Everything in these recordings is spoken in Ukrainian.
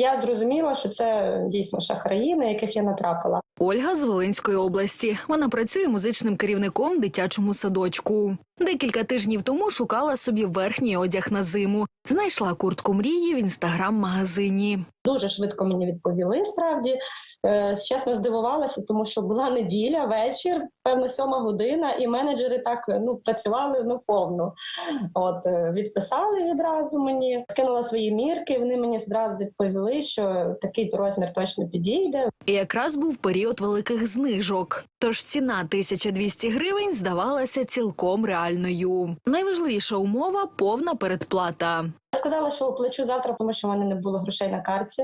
Я зрозуміла, що це дійсно шахраї, на яких я натрапила. Ольга з Волинської області. Вона працює музичним керівником дитячому садочку. Декілька тижнів тому шукала собі верхній одяг на зиму. Знайшла куртку мрії в інстаграм-магазині. Дуже швидко мені відповіли. Справді Е, чесно здивувалася, тому що була неділя, вечір, певно, сьома година, і менеджери так ну працювали ну повно. От е, відписали відразу мені, скинула свої мірки. Вони мені зразу відповіли, що такий розмір точно підійде. І якраз був період великих знижок. Тож ціна 1200 гривень здавалася цілком реальною. Найважливіша умова повна передплата. Я сказала, що оплачу завтра, тому що в мене не було грошей на карті.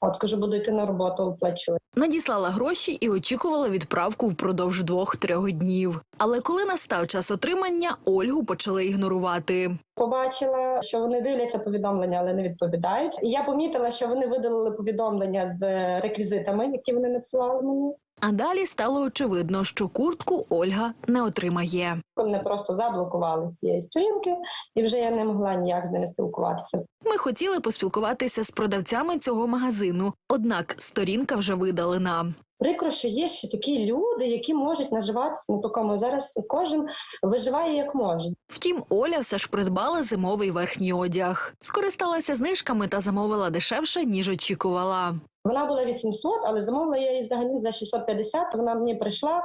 От кажу, буду йти на роботу, оплачу. Надіслала гроші і очікувала відправку впродовж двох-трьох днів. Але коли настав час отримання, Ольгу почали ігнорувати. Побачила, що вони дивляться повідомлення, але не відповідають. І я помітила, що вони видалили повідомлення з реквізитами, які вони надсилали мені. А далі стало очевидно, що куртку Ольга не отримає. Мене просто заблокували з цієї сторінки, і вже я не могла ніяк з ними спілкуватися. Ми хотіли поспілкуватися з продавцями цього магазину, однак сторінка вже видалена. Прикро, що є ще такі люди, які можуть наживатися на такому. Зараз кожен виживає як може. Втім, Оля все ж придбала зимовий верхній одяг. Скористалася знижками та замовила дешевше, ніж очікувала. Вона була 800, але замовила я її взагалі за 650. Вона мені прийшла.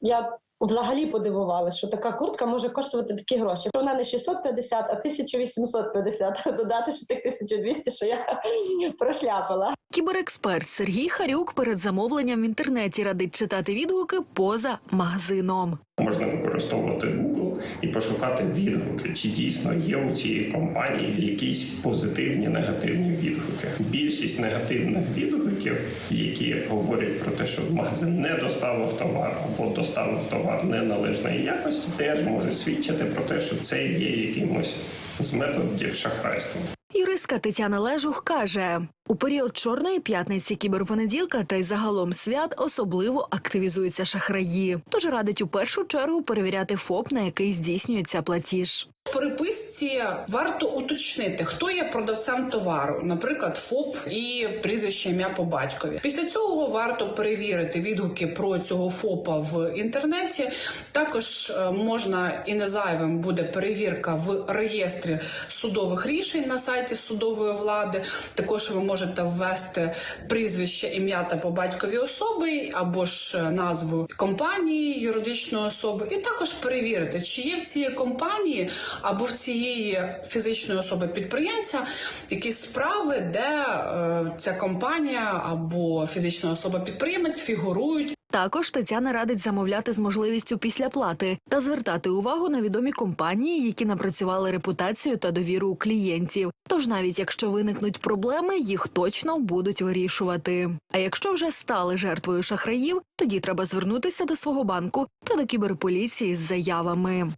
Я взагалі подивувалася, що така куртка може коштувати такі гроші. Вона не 650, а 1850. Додати ще тих 1200, що я прошляпала. Кіберексперт Сергій Харюк перед замовленням в інтернеті радить читати відгуки поза магазином. Можна використовувати Google і пошукати відгуки, чи дійсно є у цієї компанії якісь позитивні негативні відгуки. Більшість негативних відгуків, які говорять про те, що магазин не доставив товар або доставив товар неналежної якості, теж можуть свідчити про те, що це є якимось з методів шахрайства. Юристка Тетяна Лежух каже: у період чорної п'ятниці, кіберпонеділка та й загалом свят особливо активізуються шахраї. Тож радить у першу чергу перевіряти ФОП, на який здійснюється платіж. В переписці варто уточнити, хто є продавцем товару, наприклад, ФОП і прізвище ім'я по батькові. Після цього варто перевірити відгуки про цього ФОПа в інтернеті. Також е, можна і не зайвим буде перевірка в реєстрі судових рішень на сайті судової влади. Також ви можете ввести прізвище, ім'я та по батькові особи або ж е, назву компанії юридичної особи, і також перевірити, чи є в цій компанії або в цієї фізичної особи підприємця якісь справи, де е, ця компанія або фізична особа підприємець фігурують Також Тетяна радить замовляти з можливістю післяплати та звертати увагу на відомі компанії, які напрацювали репутацію та довіру у клієнтів. Тож навіть якщо виникнуть проблеми, їх точно будуть вирішувати. А якщо вже стали жертвою шахраїв, тоді треба звернутися до свого банку та до кіберполіції з заявами.